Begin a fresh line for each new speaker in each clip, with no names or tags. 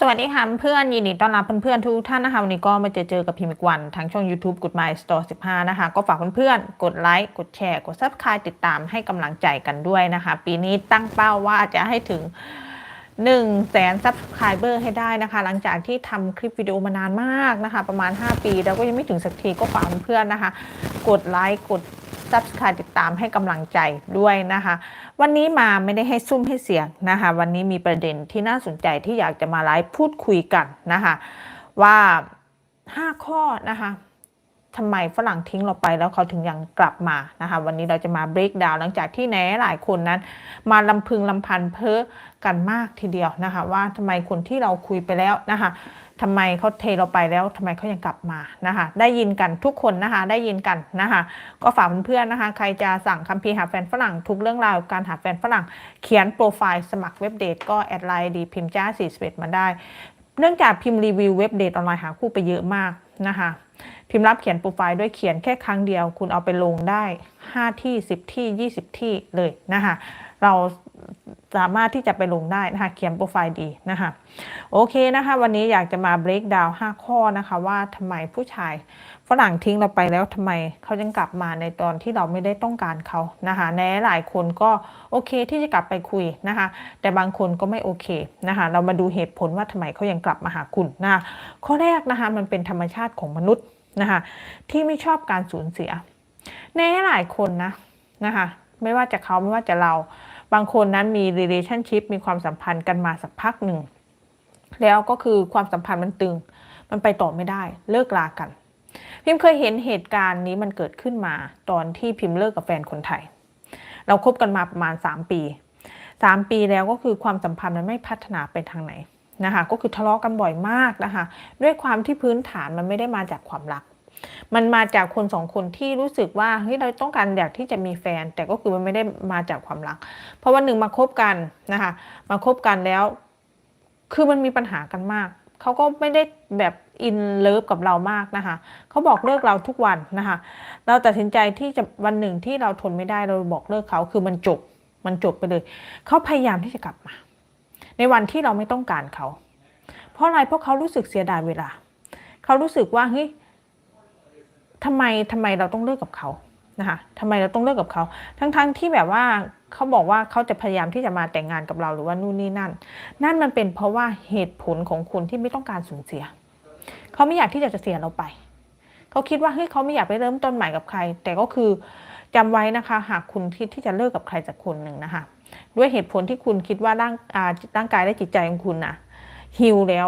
สวัสดีค่ะเพื่อนยินดีต้อนรับเพื่อนๆทุกท่านนะคะวันนี้ก็มาเจอเจอกับพิมพ์อีกวันทางช่อง YouTube Good My Store 15 นะคะ ก็ฝากเพื่อนๆ กดไลค์กดแชร์กด Subscribe ติดตามให้กำลังใจกันด้วยนะคะ ปีนี้ตั้งเป้าว่าจะให้ถึง1 0 0 0 0แสนซับสไครเบอร์ให้ได้นะคะ หลังจากที่ทำคลิปวิดีโอมานานมากนะคะ ประมาณ 5 ปี แล้วก็ยังไม่ถึงสักทีก็ฝากเพื่อนๆนะคะ กดไลค์กด Subscribe ติดตามให้กำลังใจด้วยนะคะ วันนี้มาไม่ได้ให้ซุ่มให้เสียงนะคะ วันนี้มีประเด็นที่น่าสนใจที่อยากจะมาไลฟ์พูดคุยกันนะคะ ว่า 5 ข้อนะคะทำไมฝรั่งทิ้งเราไปแล้วเขาถึงยังกลับมานะคะ วันนี้เราจะมา break down หลังจากที่แหนหลายคนนั้น มาลำพึงลำพันเพ้อกันมากทีเดียวนะคะ ว่าทำไมคนที่เราคุยไปแล้วนะคะ ทำไมเขาเทเราไปแล้วทำไมเขายังกลับมานะคะ ได้ยินกันทุกคนนะคะ ได้ยินกันนะคะ ก็ฝากเพื่อนๆนะคะ ใครจะสั่งคัมภีร์หาแฟนฝรั่งทุกเรื่องราวการหาแฟนฝรั่ง เขียนโปรไฟล์สมัครเว็บเดทก็แอดไลน์ดีพิมพ์จ้า41มาได้ เนื่องจากพิมพ์รีวิวเว็บเดทออนไลน์หาคู่ไปเยอะมากนะคะพิมพ์รับเขียนโปรไฟล์ด้วยเขียนแค่ครั้งเดียว คุณเอาไปลงได้ 5 ที่ 10 ที่ 20 ที่เลยนะคะ เรา สามารถที่จะไปลงได้นะคะเขียนโปรไฟล์ดีนะคะโอเคนะคะ วันนี้อยากจะมา break down 5 ข้อนะคะ ว่าทำไมผู้ชายฝรั่งทิ้งเราไปแล้วทำไมเขายังกลับมาในตอนที่เราไม่ได้ต้องการเขานะคะแน่หลายคนก็โอเคที่จะกลับไปคุยนะคะ แต่บางคนก็ไม่โอเคนะคะ เรามาดูเหตุผลว่าทำไมเขายังกลับมาหาคุณนะคะข้อแรกนะคะมันเป็นธรรมชาติของมนุษย์นะคะที่ไม่ชอบการสูญเสีย ในหลายคนนะนะคะไม่ว่าจะเขาไม่ว่าจะเรา บางคนนั้นมี relationship มีความสัมพันธ์กันมาสักพักหนึ่ง แล้วก็คือความสัมพันธ์มันตึง มันไปต่อไม่ได้ เลิกลากัน พิมเคยเห็นเหตุการณ์นี้มันเกิดขึ้นมาตอนที่พิมเลิกกับแฟนคนไทย เราคบกันมาประมาณ 3 ปี 3 ปีแล้วก็คือความสัมพันธ์มันไม่พัฒนาไปทางไหนนะคะ ก็คือทะเลาะกันบ่อยมากนะคะ ด้วยความที่พื้นฐานมันไม่ได้มาจากความรัก มันมาจากคนสองคนที่รู้สึกว่าเฮ้ยเราต้องการอยากที่จะมีแฟน แต่ก็คือมันไม่ได้มาจากความรัก เพราะวันหนึ่งมาคบกันนะคะมาคบกันแล้ว คือมันมีปัญหากันมากเขาก็ไม่ได้แบบอินเลิฟกับเรามากนะคะเขาบอกเลิกเราทุกวันนะคะ เราตัดสินใจที่จะวันหนึ่งที่เราทนไม่ได้เราบอกเลิกเขาคือมันจบมันจบไปเลย เขาพยายามที่จะกลับมา ในวันที่เราไม่ต้องการเขา เพราะอะไรเพราะเขารู้สึกเสียดายเวลา เขารู้สึกว่าเฮ้ย ทำไมทำไมเราต้องเลิกกับเขานะคะทำไมเราต้องเลิกกับเขา ทั้งๆทที่แบบว่าเขาบอกว่าเขาจะพยายามที่จะมาแต่งงานกับเราหรือว่านู่นนี่นั่น นั่นมันเป็นเพราะว่าเหตุผลของคนที่ไม่ต้องการสูญเสีย เขาไม่อยากที่จะเสียเราไป เขาคิดว่าเฮ้ยเขาไม่อยากไปเริ่มต้นใหม่กับใคร แต่ก็คือจำไว้นะคะ หากคุณคิดที่จะเลิกกับใครสักคนหนึ่งนะคะ ด้วยเหตุผลที่คุณคิดว่าร่างร่างกายและจิตใจของคุณนะฮิลแล้ว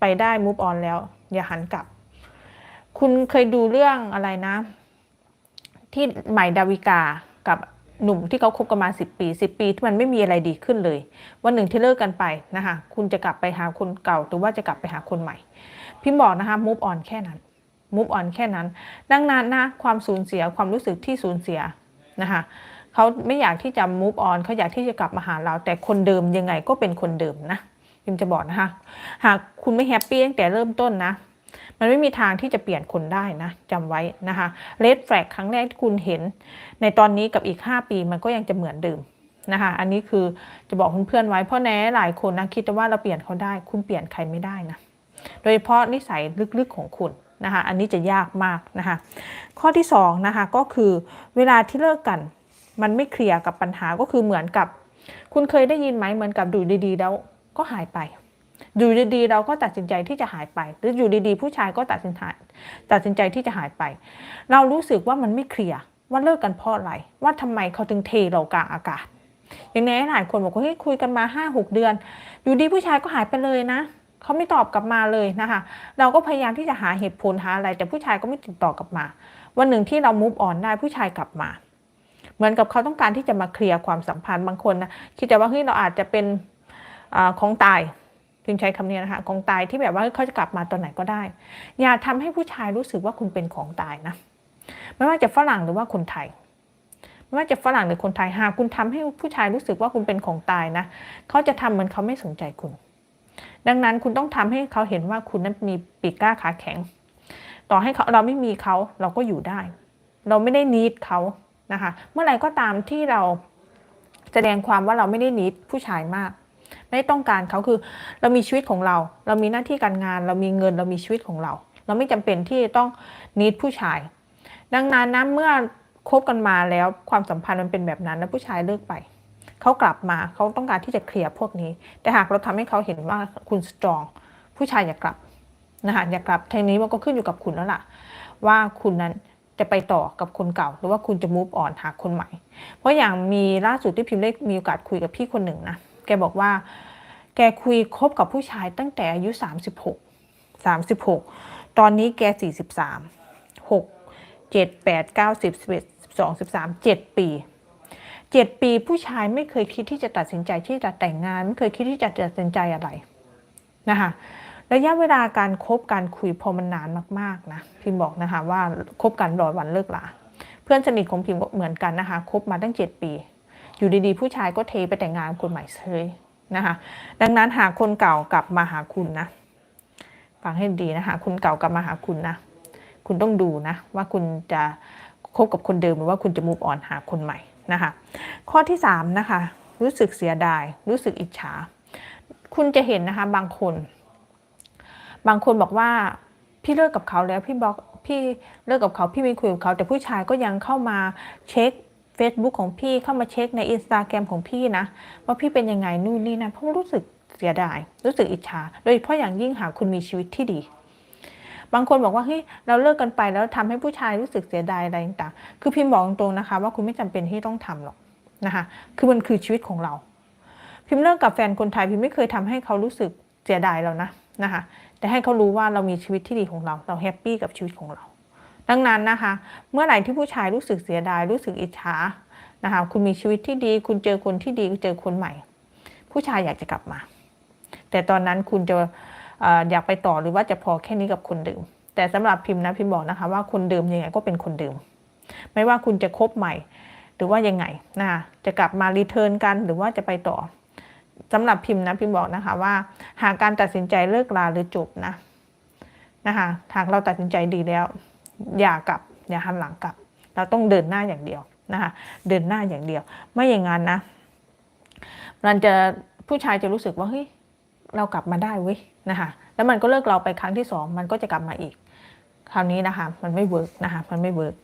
ไปได้มูฟออนแล้ว อย่าหันกลับ คุณเคยดูเรื่องอะไรนะ ที่ใหม่ดาวิกากับหนุ่มที่เขาคบกันมา10ปี10ปีที่มันไม่มีอะไรดีขึ้นเลย วันหนึ่งที่เลิกกันไปนะคะคุณจะกลับไปหาคนเก่าหรือว่าจะกลับไปหาคนใหม่พิมบอกนะคะมูฟออนแค่นั้นมูฟออนแค่นั้น ดังนั้นนะความสูญเสียความรู้สึกที่สูญเสียนะคะเขาไม่อยากที่จะมูฟออนเขาอยากที่จะกลับมาหาเรา แต่คนเดิมยังไงก็เป็นคนเดิมนะพิมจะบอกนะคะ หากคุณไม่แฮปปี้ตั้งแต่เริ่มต้นนะ มันไม่มีทางที่จะเปลี่ยนคนได้นะจำไว้นะคะเลดแฟลกครั้งแรกที่คุณเห็น ในตอนนี้กับอีก 5 ปีมันก็ยังจะเหมือนเดิมนะคะ อันนี้คือจะบอกเพื่อนๆไว้เพราะแน่หลายคนนะคิดว่าเราเปลี่ยนเขาได้ คุณเปลี่ยนใครไม่ได้นะ โดยเฉพาะนิสัยลึกๆของคุณนะคะ อันนี้จะยากมากนะคะ ข้อที่2นะคะก็คือเวลาที่เลิกกัน มันไม่เคลียร์กับปัญหาก็คือเหมือนกับ คุณเคยได้ยินไหมเหมือนกับดูดีๆ แล้วก็หายไป อยู่ดีๆเราก็ตัดสินใจที่จะหายไป หรืออยู่ดีๆ ผู้ชายก็ตัดสินใจตัดสินใจที่จะหายไป เรารู้สึกว่ามันไม่เคลียร์ว่าเลิกกันเพราะอะไร ว่าทำไมเขาถึงเทเรากลางอากาศ อย่างนี้หลายคนบอกว่าเฮ้ยคุยกันมาห้าหกเดือน อยู่ดีผู้ชายก็หายไปเลยนะเขาไม่ตอบกลับมาเลยนะคะ เราก็พยายามที่จะหาเหตุผลหาอะไร แต่ผู้ชายก็ไม่ติดต่อกลับมา วันหนึ่งที่เรามุฟออนได้ผู้ชายกลับมา เหมือนกับเขาต้องการที่จะมาเคลียร์ความสัมพันธ์บางคนนะคิดแต่ว่าเฮ้ยเราอาจจะเป็นอของตาย พิมใช้คำนี้นะคะของตายที่แบบว่าเขาจะกลับมาตอนไหนก็ได้ อย่าทำให้ผู้ชายรู้สึกว่าคุณเป็นของตายนะไม่ว่าจะฝรั่งหรือว่าคนไทย ไม่ว่าจะฝรั่งหรือคนไทยหากคุณทำให้ผู้ชายรู้สึกว่าคุณเป็นของตายนะเขาจะทำเหมือนเขาไม่สนใจคุณ ดังนั้นคุณต้องทำให้เขาเห็นว่าคุณนั้นมีปีกกล้าขาแข็ง ต่อให้เเราไม่มีเขาเราก็อยู่ได้ เราไม่ได้นิดเขานะคะ เมื่อไหร่ก็ตามที่เราแสดงความว่าเราไม่ได้นิดผู้ชายมาก ไม่ต้องการเขาคือ เรามีชีวิตของเรา เรามีหน้าที่การงาน เรามีเงินเรามีชีวิตของเรา เราไม่จำเป็นที่จะต้องนิดผู้ชาย ดังนั้นนะเมื่อคบกันมาแล้วความสัมพันธ์มันเป็นแบบนั้นแล้วผู้ชายเลิกไปเขากลับมาเขาต้องการที่จะเคลียร์พวกนี้ แต่หากเราทำให้เขาเห็นว่าคุณสตรอง ผู้ชายอย่ากลับนะคะอย่ากลับทีนี้มันก็ขึ้นอยู่กับคุณแล้วล่ะ ว่าคุณนั้นจะไปต่อกับคนเก่า หรือว่าคุณจะ move on หาคนใหม่ เพราะอย่างมีล่าสุดที่พิมพ์ได้มีโอกาสคุยกับพี่คนหนึ่งนะ แกบอกว่า แกคุยคบกับผู้ชายตั้งแต่อายุ 36 36 ตอนนี้แก 43 6 7 8 9 10 11 12 13 7 ปี 7 ปีผู้ชายไม่เคยคิดที่จะตัดสินใจที่จะแต่งงาน ไม่เคยคิดที่จะตัดสินใจอะไรนะคะระยะเวลาการคบการคุยพอมันนานมากๆนะพิมบอกนะคะว่าคบกันร้อยวันเลิกลาเพื่อนสนิทของพิมก็เหมือนกันนะคะคบมาตั้ง 7 ปี อยู่ดีๆ ผู้ชายก็เทไปแต่งงานคนใหม่เฉยนะคะดังนั้นหากคนเก่ากลับมาหาคุณนะฟังให้ดีนะคะคนเก่ากลับมาหาคุณนะคุณต้องดูนะว่าคุณจะคบกับคนเดิมหรือว่าคุณจะมูฟออนหาคนใหม่นะคะข้อที่3นะคะรู้สึกเสียดาย รู้สึกอิจฉา คุณจะเห็นนะคะบางคน บางคนบอกว่าพี่เลิกกับเขาแล้วพี่บอกพี่เลิกกับเขาพี่ไม่คุยกับเขา แต่ผู้ชายก็ยังเข้ามาเช็ค Facebook ของพี่เข้ามาเช็คใน Instagram ของพี่นะ ว่าพี่เป็นยังไงนู่นนี่นั่นเพราะรู้สึกเสียดาย รู้สึกอิจฉา โดยเฉพาะอย่างยิ่งหากคุณมีชีวิตที่ดี บางคนบอกว่าเฮ้ยเราเลิกกันไปแล้วทำให้ผู้ชายรู้สึกเสียดายอะไรต่างๆคือพิมพ์บอกตรงๆนะคะ ว่าคุณไม่จำเป็นที่ต้องทำหรอกนะคะ คือมันคือชีวิตของเรา พิมพ์เลิกกับแฟนคนไทยพิมพ์ไม่เคยทำให้เขารู้สึกเสียดายแล้วนะนะคะ แต่ให้เขารู้ว่าเรามีชีวิตที่ดีของเรา เราแฮปปี้กับชีวิตของเรา ดังนั้นนะคะ เมื่อไหร่ที่ผู้ชายรู้สึกเสียดายรู้สึกอิจฉานะคะคุณมีชีวิตที่ดี คุณเจอคนที่ดีเจอคนใหม่ ผู้ชายอยากจะกลับมา แต่ตอนนั้นคุณจะออยากไปต่อหรือว่าจะพอแค่นี้กับคนเดิม แต่สำหรับพิมพ์นะพิมพ์บอกนะคะว่าคนเดิมยังไงก็เป็นคนเดิม ไม่ว่าคุณจะคบใหม่ หรือว่ายังไงนะคะจะกลับมารีเทิร์นกันหรือว่าจะไปต่อสำหรับพิมพ์นะพิมพ์บอกนะคะว่า หากการตัดสินใจเลิกลาหรือจบนะนะคะหากเราตัดสินใจดีแล้ว อย่ากลับอย่าหันหลังกลับ เราต้องเดินหน้าอย่างเดียวนะคะเดินหน้าอย่างเดียว ไม่อย่างนั้นนะมันจะผู้ชายจะรู้สึกว่าเฮ้ยเรากลับมาได้เว้ยนะคะแล้วมันก็เลิกเราไปครั้งที่สองมันก็จะกลับมาอีก คราวนี้นะคะมันไม่เวิร์กนะคะมันไม่เวิร์ก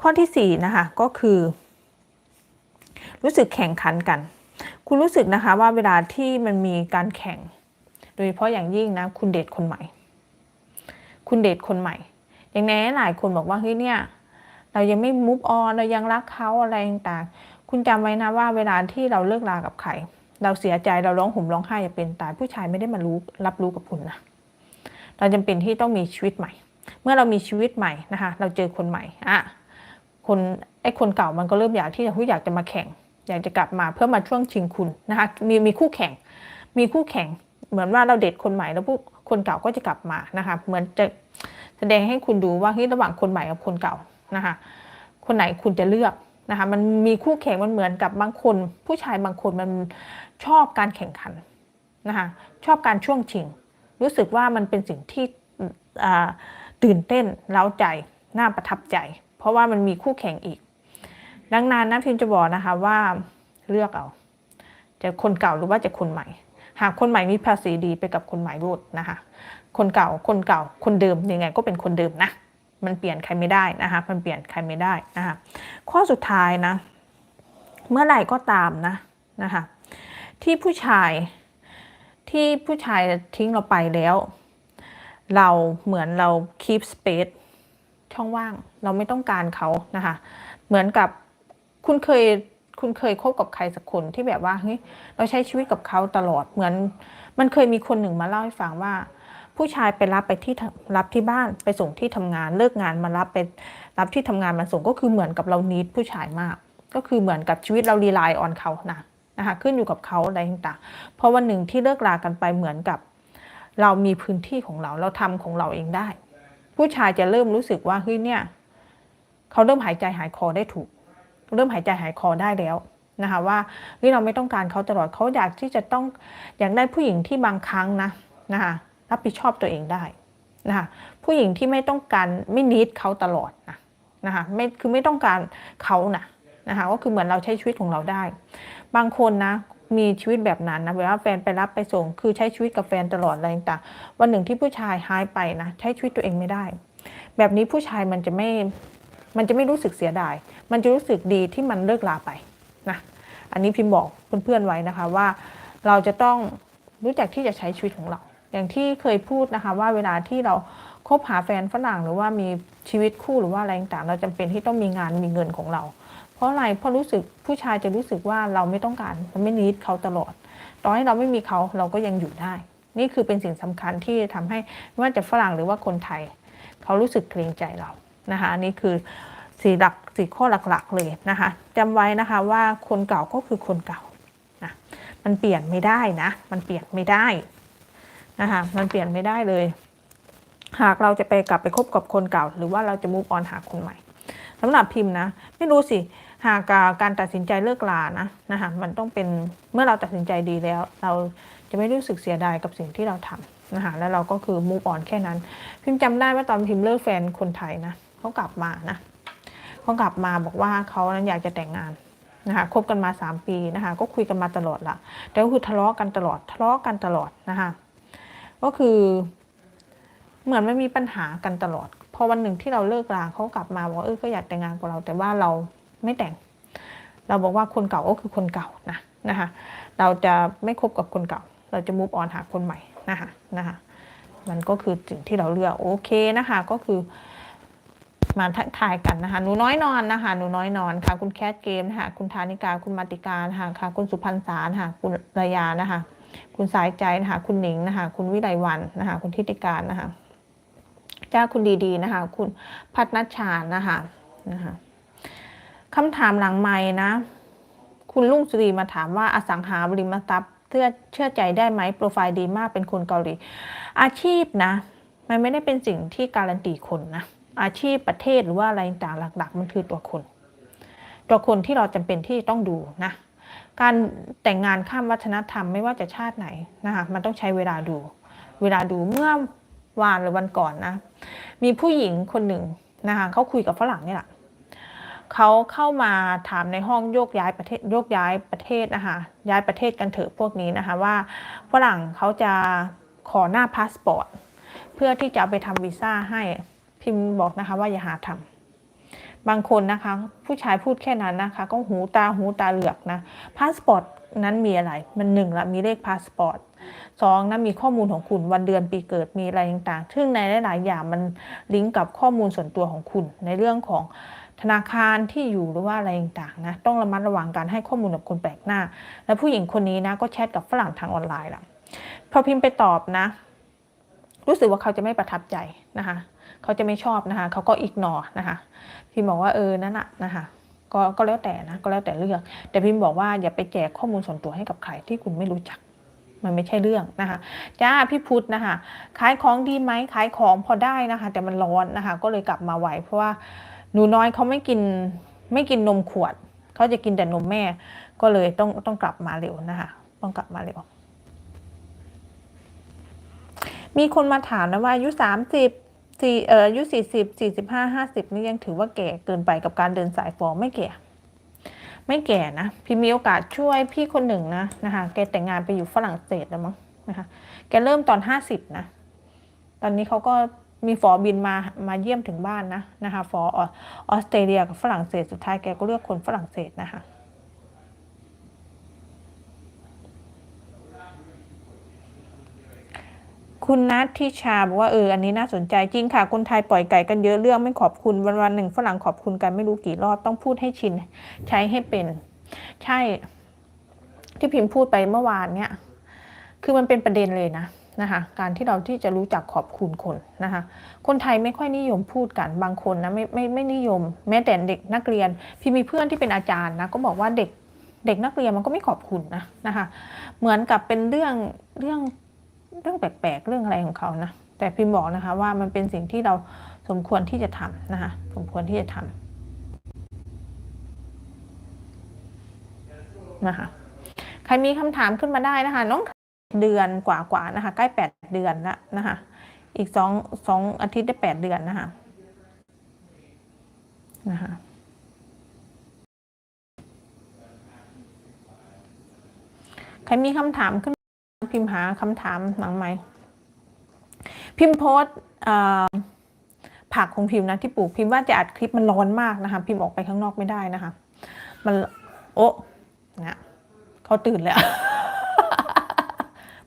ข้อที่สี่นะคะก็คือ รู้สึกแข่งขันกัน คุณรู้สึกนะคะว่าเวลาที่มันมีการแข่ง โดยเฉพาะอย่างยิ่งนะคุณเดทคนใหม่ คุณเดทคนใหม่ อย่างแน่หลายคนบอกว่าเฮ้ยเนี่ยเรายังไม่มุฟออนเรายังรักเขาอะไรต่างๆคุณจำไว้นะว่าเวลาที่เราเลิกลากับใครเราเสียใจเราร้องห่มร้องไห้จะเป็นตายผู้ชายไม่ได้มารู้รับรู้กับคุณนะเราจำเป็นที่ต้องมีชีวิตใหม่ เมื่อเรามีชีวิตใหม่นะคะเราเจอคนใหม่อะคนไอ้คนเก่ามันก็เริ่มอยากที่จะอยากจะมาแข่ง อยากจะกลับมาเพื่อมาช่วงชิงคุณนะคะมีมีคู่แข่ง มีคู่แข่ง เหมือนว่าเราเด็ดคนใหม่แล้วผู้คนเก่าก็จะกลับมานะคะเหมือนจะ แสดงให้คุณดูว่าเฮ้ยระหว่างคนใหม่กับคนเก่านะคะคนไหนคุณจะเลือกนะคะมันมีคู่แข่งมันเหมือนกับบางคน ผู้ชายบางคนมันชอบการแข่งขันนะคะชอบการช่วงชิง รู้สึกว่ามันเป็นสิ่งที่ตื่นเต้นเล้าใจน่าประทับใจ เพราะว่ามันมีคู่แข่งอีก ดังนั้นนะพิมจะบอกนะคะว่าเลือกเอาจะคนเก่าหรือว่าจะคนใหม่ หากคนใหม่มีภาษีดีไปกับคนใหม่รูดนะคะ คนเก่าคนเก่าคนเดิมยังไงก็เป็นคนเดิมนะ มันเปลี่ยนใครไม่ได้นะคะมันเปลี่ยนใครไม่ได้นะคะข้อสุดท้ายนะ เมื่อไหร่ก็ตามนะนะคะที่ผู้ชายที่ผู้ชายทิ้งเราไปแล้ว เราเหมือนเรา keep space ช่องว่างเราไม่ต้องการเขานะคะเหมือนกับคุณเคยคุณเคยคบกับใครสักคนที่แบบว่าเฮ้ยเราใช้ชีวิตกับเขาตลอดเหมือนมันเคยมีคนหนึ่งมาเล่าให้ฟังว่า ผู้ชายไปรับไปที่รับที่บ้านไปส่งที่ทำงานเลิกงานมารับไปรับที่ทำงานมาส่งก็คือเหมือนกับเรานิดผู้ชายมาก ก็คือเหมือนกับชีวิตเรารีไลน์ออนเขานะนะคะขึ้นอยู่กับเขาอะไรต่างๆเพราะวันหนึ่งที่เลิกลากันไปเหมือนกับ เรามีพื้นที่ของเราเราทำของเราเองได้ ผู้ชายจะเริ่มรู้สึกว่าเฮ้ยเนี่ยเขาเริ่มหายใจหายคอได้ถูก เริ่มหายใจหายคอได้แล้วนะคะว่าเฮ้ยเราไม่ต้องการเขาตลอดเขาอยากที่จะต้องอยากได้ผู้หญิงที่บางครั้งนะนะคะ รับผิดชอบตัวเองได้นะคะผู้หญิงที่ไม่ต้องการไม่นิดเขาตลอดนะนะคะไม่คือไม่ต้องการเขานะนะคะก็คือเหมือนเราใช้ชีวิตของเราได้ บางคนนะมีชีวิตแบบนั้นนะแบบว่าแฟนไปรับไปส่ง คือใช้ชีวิตกับแฟนตลอดอะไรต่างๆวันหนึ่งที่ผู้ชายหายไปนะใช้ชีวิตตัวเองไม่ได้ แบบนี้ผู้ชายมันจะไม่มันจะไม่รู้สึกเสียดาย มันจะรู้สึกดีที่มันเลิกลาไปนะอันนี้พิมพ์บอกเพื่อนๆไว้นะคะว่า เราจะต้องรู้จักที่จะใช้ชีวิตของเรา อย่างที่เคยพูดนะคะว่าเวลาที่เราคบหาแฟนฝรั่งหรือว่ามีชีวิตคู่หรือว่าอะไรต่างเราจำเป็นที่ต้องมีงานมีเงินของเรา เพราะอะไรเพราะรู้สึกผู้ชายจะรู้สึกว่าเราไม่ต้องการเราไม่นิดเขาตลอดต่อให้เราไม่มีเขาเราก็ยังอยู่ได้ นี่คือเป็นสิ่งสำคัญที่ทำให้ไม่ว่าจะฝรั่งหรือว่าคนไทย เขารู้สึกเกรงใจเรานะคะอันนี้คือสี่หลักสี่ข้อหลักๆเลยนะคะจำไว้นะคะว่าคนเก่าก็คือคนเก่านะมันเปลี่ยนไม่ได้นะ มันเปลี่ยนไม่ได้ นะคะมันเปลี่ยนไม่ได้เลย หากเราจะไปกลับไปคบกับคนเก่า หรือว่าเราจะมูฟออนหาคนใหม่สำหรับพิมพ์นะ ไม่รู้สิหากการตัดสินใจเลิกลานะนะคะมันต้องเป็นเมื่อเราตัดสินใจดีแล้ว เราจะไม่รู้สึกเสียดายกับสิ่งที่เราทำนะคะแล้วเราก็คือมูฟออนแค่นั้น พิมพ์จำได้ว่าตอนพิมพ์เลิกแฟนคนไทยนะเขากลับมานะเขากลับมาบอกว่าเขานั้นอยากจะแต่งงานนะคะคบกันมา 3 ปีนะคะก็คุยกันมาตลอดละแต่ก็คือทะเลาะกันตลอดทะเลาะกันตลอดนะคะ ก็คือเหมือนไม่มีปัญหากันตลอด พอวันหนึ่งที่เราเลิกลาเขากลับมาบอกเออก็อยากแต่งงานกับเรา แต่ว่าเราไม่แต่ง เราบอกว่าคนเก่าก็คือคนเก่านะนะคะเราจะไม่คบกับคนเก่า เราจะมูฟออนหาคนใหม่นะคะนะคะมันก็คือสิ่งที่เราเลือกโอเคนะคะก็คือมาทักทายกันนะคะหนูน้อยนอนนะคะหนูน้อยนอนค่ะ คุณแคทเกมนะคะคุณธานิกาคุณมาติกานะคะค่ะ คุณสุพรรณสารนะคะคุณระยานะคะ คุณสายใจนะคะคุณหนิงนะคะคุณวิไลวันนะคะคุณทิติการนะคะเจ้าคุณดีๆนะคะคุณพัฒนชชานะคะนะคะคำถามหลังไม้นะ คุณลุงสุรีมาถามว่าอสังหาริมทรัพย์เชื่อเชื่อใจได้ไหมโปรไฟล์ดีมากเป็นคนเกาหลี อาชีพนะ มันไม่ได้เป็นสิ่งที่การันตีคนนะอาชีพประเทศหรือว่าอะไรต่างหลัก ๆ มันคือตัวคน ตัวคนที่เราจำเป็นที่ต้องดูนะ การแต่งงานข้ามวัฒนธรรมไม่ว่าจะชาติไหนนะคะมันต้องใช้เวลาดู เวลาดูเมื่อวานหรือวันก่อนนะมีผู้หญิงคนหนึ่งนะคะเขาคุยกับฝรั่งนี่แหละเขาเข้ามาถามในห้องโยกย้ายประเทศโยกย้ายประเทศนะคะย้ายประเทศกันเถอะพวกนี้นะคะว่าฝรั่งเขาจะขอหน้าพาสปอร์ตเพื่อที่จะไปทำวีซ่าให้พิมพ์บอกนะคะว่าอย่าหาทำ บางคนนะคะ ผู้ชายพูดแค่นั้นนะคะ ก็หูตาหูตาเหลือกนะพาสปอร์ตนั้นมีอะไร มันหนึ่งละมีเลขพาสปอร์ตสองนะมีข้อมูลของคุณวันเดือนปีเกิดมีอะไรต่างๆ ซึ่งในหลาย ๆ อย่างมันลิงก์กับข้อมูลส่วนตัวของคุณในเรื่องของธนาคารที่อยู่หรือว่าอะไรต่างๆนะต้องระมัดระวังการให้ข้อมูลกับคนแปลกหน้า และผู้หญิงคนนี้นะก็แชทกับฝรั่งทางออนไลน์ละพอพิมพ์ไปตอบนะ รู้สึกว่าเขาจะไม่ประทับใจนะคะ เขาจะไม่ชอบนะคะเขาก็อีกนอนะคะพิมบอกว่าเออนั่นแหะนะคะก็ก็แล้วแต่นะก็แล้วแต่เลือก แต่พิมบอกว่าอย่าไปแจกข้อมูลส่วนตัวให้กับใครที่คุณไม่รู้จักมันไม่ใช่เรื่องนะคะจ้าพี่พุทธนะคะขายของดีไหมขายของพอได้นะคะ แต่มันร้อนนะคะ ก็เลยกลับมาไหวเพราะว่าหนูน้อยเขาไม่กินไม่กินนมขวดเขาจะกินแต่นมแม่ ก็เลยต้องต้องกลับมาเร็วนะคะต้องกลับมาเร็วมีคนมาถามนะว่าอายุสามสิบ สี่เอ่ออายุสี่สิบสี่สิบห้าห้าสิบนี่ยังถือว่าแก่เกินไปกับการเดินสายฟอไม่แก่ ไม่แก่นะพี่มีโอกาสช่วยพี่คนหนึ่งนะนะคะแกแต่งงานไปอยู่ฝรั่งเศสแล้วมั้งนะคะแกเริ่มตอนห้าสิบนะ ตอนนี้เขาก็มีฟอบินมามาเยี่ยมถึงบ้านนะนะคะฟอออสเตรเลียกับฝรั่งเศสสุดท้ายแกก็เลือกคนฝรั่งเศสนะคะ คุณนัททิชาบอกว่าเอออันนี้น่าสนใจจริงค่ะ คนไทยปล่อยไก่กันเยอะเรื่องไม่ขอบคุณวันวันหนึ่งฝรั่งขอบคุณกันไม่รู้กี่รอบต้องพูดให้ชิน ใช้ให้เป็น ใช่ ที่พิมพ์พูดไปเมื่อวานเนี่ยคือมันเป็นประเด็นเลยนะนะคะการที่เราที่จะรู้จักขอบคุณคนนะคะคนไทยไม่ค่อยนิยมพูดกันบางคนนะไม่ไม่ไม่นิยม แม้แต่เด็กนักเรียน พี่มีเพื่อนที่เป็นอาจารย์นะก็บอกว่าเด็กเด็กนักเรียนมันก็ไม่ขอบคุณนะนะคะเหมือนกับเป็นเรื่องเรื่อง เรื่องแปลกๆเรื่องอะไรของเขานะแต่พิมพ์บอกนะคะว่ามันเป็นสิ่งที่เราสมควรที่จะทำนะคะสมควรที่จะทำนะคะใครมีคำถามขึ้นมาได้นะคะ น้องเดือนกว่าๆนะคะ ใกล้แปดเดือนแล้วนะคะอีกสองสองอาทิตย์ได้แปดเดือนนะคะนะคะคมีคำถามขึ้น พิมพ์หาคำถามหลังไหมค์พิมพ์โพสผักของพิมพ์นะที่ปลูกพิมพ์ว่าจะอัดคลิปมันร้อนมากนะคะ พิมพ์ออกไปข้างนอกไม่ได้นะคะ มันโอ๊ะนะเขาตื่นแล้ว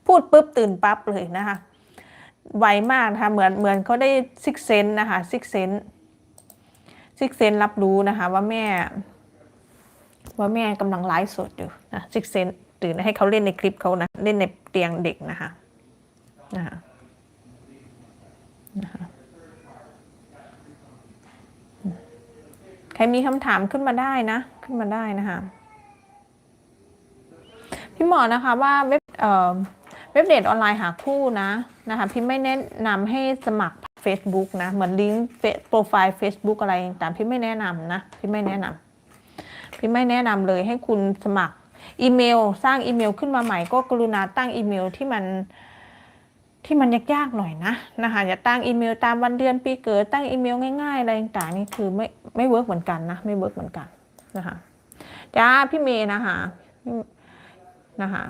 พูดปุ๊บตื่นปั๊บเลยนะคะไวมากนะคะเหมือนเหมือนเขาได้ซิกเซนนะคะซิกเซนซิกเซนรับรู้นะคะ ว่าแม่ ว่าแม่กำลังไลฟ์สดอยู่นะซิกเซน ตื่นให้เขาเล่นในคลิปเขานะ เล่นในเตียงเด็กนะคะนะคะนะคะใครมีคำถามขึ้นมาได้นะ ขึ้นมาได้นะคะพี่หมอนะคะว่าเว็บเอ่อเว็บเดทออนไลน์หาคู่นะนะคะพี่ไม่แนะนำให้สมัคร Facebook นะ เหมือนลิงก์โปรไฟล์ Facebook อะไรต่างพี่ไม่แนะนำนะ พี่ไม่แนะนำพี่ไม่แนะนำเลยให้คุณสมัคร อีเมล สร้างอีเมลขึ้นมาใหม่ก็กรุณาตั้งอีเมลที่มันที่มันยากๆหน่อยนะนะคะอย่าตั้งอีเมลตามวันเดือนปีเกิดตั้งอีเมลง่ายๆอะไรต่างๆนี่คือไม่ไม่เวิร์กเหมือนกันนะไม่เวิร์กเหมือนกันนะคะจ้าพี่เมย์นะคะนะคะ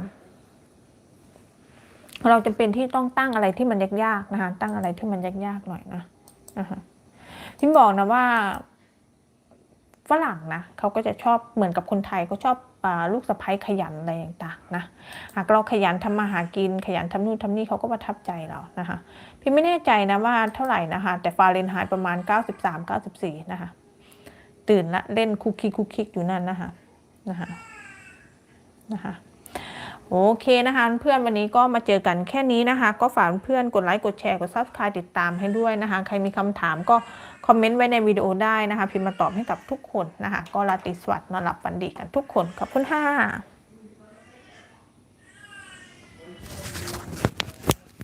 เราจะเป็นที่ต้องตั้งอะไรที่มันยากๆนะคะตั้งอะไรที่มันยากๆหน่อยนะนะคะที่บอกนะว่า ฝรั่งนะเขาก็จะชอบเหมือนกับคนไทยเขาชอบลูกสะใภ้ขยันอะไรต่างๆนะหากเราขยันทำมาหากินขยันทำนู่นทำนี่เขาก็ประทับใจเรานะคะพี่ไม่แน่ใจนะว่าเท่าไหร่นะคะแต่ฟาเรนไฮต์ประมาณ 93 94 นะคะตื่นละเล่นคุกคิกคุกคิกอยู่นั่นนะคะนะคะนะคะโอเคนะคะเพื่อนวันนี้ก็มาเจอกันแค่นี้นะคะ ก็ฝากเพื่อนกดไลค์กดแชร์กด subscribe ติดตามให้ด้วยนะคะ ใครมีคำถามก็ คอมเมนต์ไว้ในวิดีโอได้นะคะ พิมพ์มาตอบให้กับทุกคนนะคะ ก็ราตรีสวัสดิ์นอนหลับฝันดีกันทุกคน ขอบคุณค่ะ